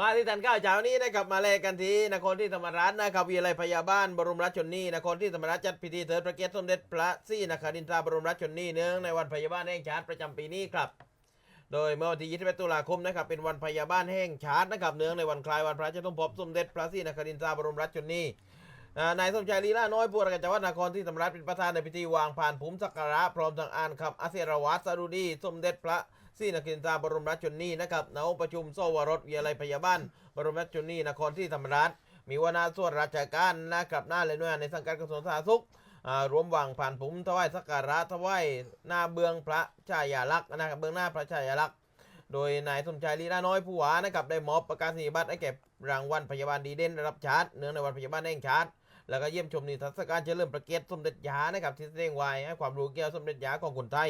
มาที่ทันข้าวเช้านี้นะครับมาเลกันที่นครที่ธรรมราชนะครับวิทยาลัยพยาบาลบรมราชชนนีนครที่ธรรมราชจัดพิธีเถิดพระเกียรติสมเด็จพระศรีนครินทราบรมราชชนนีเนื่องในวันพยาบาลแห่งชาติประจำปีนี้ครับ โดยเมื่อวันที่21ตุลาคมนะครับเป็นวันพยาบาลแห่งชาตินะครับเนื่องในวันคล้ายวันพระราชสมภพสมเด็จพระศรีนครินทราบรมราชชนนีนายสมชายลีลาน้อยผู้ราชการจังหวัดนครที่ธรรมราชเป็นประธานในพิธีวางผ่านภูมิสักการะพร้อมทั้งอ่านคำอาเซรวัตสรุดี สมเด็จพระ ศรีนครินทราบรมราชชนนีนะครับณองค์ประชุมโซวรสวิทยาลัยพยาบาลบรมราชชนนีนครที่ธรรมราชมีวนาส่วนราชการนะครับหน้าเลยหน่วยงานในสังกัดกระทรวงสาธารณสุขอ่ารวมวางผ่านผมถวายสักการะถวายหน้าเบื้องพระชายาลักษณ์นะครับเบื้องหน้าพระชายาลักษณ์โดยนายสมชายลีลาน้อยผู้ว่านะครับได้มอบประกาศนียบัตรให้แก่รางวัลพยาบาลดีเด่นระดับชาติเนื่องในวันพยาบาลแห่งชาติ แล้วก็เยี่ยมชมนิทรรศการเฉลิมพระเกียรติสมเด็จยานะครับที่แสดงไว้ให้ความรู้เกี่ยวกับสมเด็จยาของคนไทย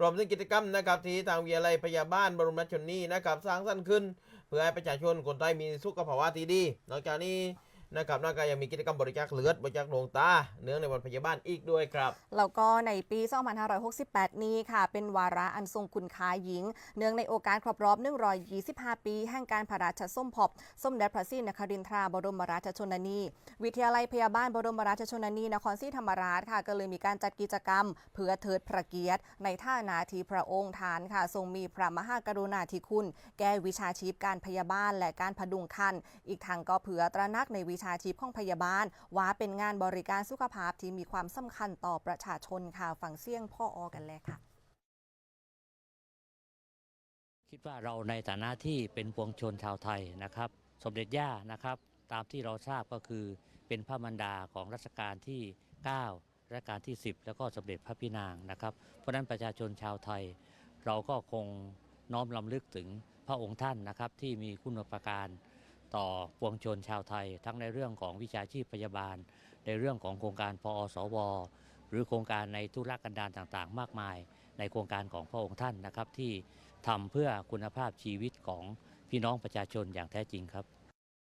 รวมถึงกิจกรรมนะครับที่ทางวิทยาลัยพยาบาลบรมราชชนนีนะครับสร้างสรรค์ขึ้น เพื่อให้ประชาชนคนไทยมีสุขภาวะที่ดี นอกจากนี้ นะครับนอกจากยังมีกิจกรรมบริจาคเลือด บริจาคดวงตา เนื่อในวันพยาบาลอีกด้วยครับ แล้วก็ในปี 2568 นี้ค่ะ เป็นวาระอันทรงคุณค่าหญิง เนื่องในโอกาสครบรอบ 125 ปี แห่งการพระราชสมภพส้มเด็จพระศรีนครินทราบรมราชชนนี วิทยาลัยพยาบาลบรมราชชนนีนครศรีธรรมราชค่ะ ก็เลยมีการจัดกิจกรรม เพื่อเทิดพระเกียรติ ในท่านาทีพระองค์ทานค่ะ ทรงมีพระมหากรุณาธิคุณ แก่วิชาชีพการพยาบาลและการพดุงคันอีกทางก็เผื่อตระหนักในวิชาชีพของพยาบาล ว่าเป็นงานบริการสุขภาพที่มีความสำคัญต่อประชาชนค่ะฟังเสียงพ่ออกันเลยค่ะคิดว่าเราในฐานะที่เป็นปวงชนชาวไทยนะครับ สมเด็จย่านะครับ ตามที่เราทราบก็คือเป็นพระมารดาของรัชกาลที่ 9 รัชกาลที่ 10 แล้วก็สมเด็จพระพี่นางนะครับ เพราะนั้นประชาชนชาวไทย เราก็คงน้อมลำลึกถึงพระองค์ท่านนะครับที่มีคุณูปการ ต่อปวงชนชาวไทย ทั้งในเรื่องของวิชาชีพพยาบาล ในเรื่องของโครงการพอสวหรือโครงการในธุรกันดารต่างๆ มากมาย ในโครงการของพระองค์ท่านนะครับที่ทำเพื่อคุณภาพชีวิตของพี่น้องประชาชนอย่างแท้จริงครับ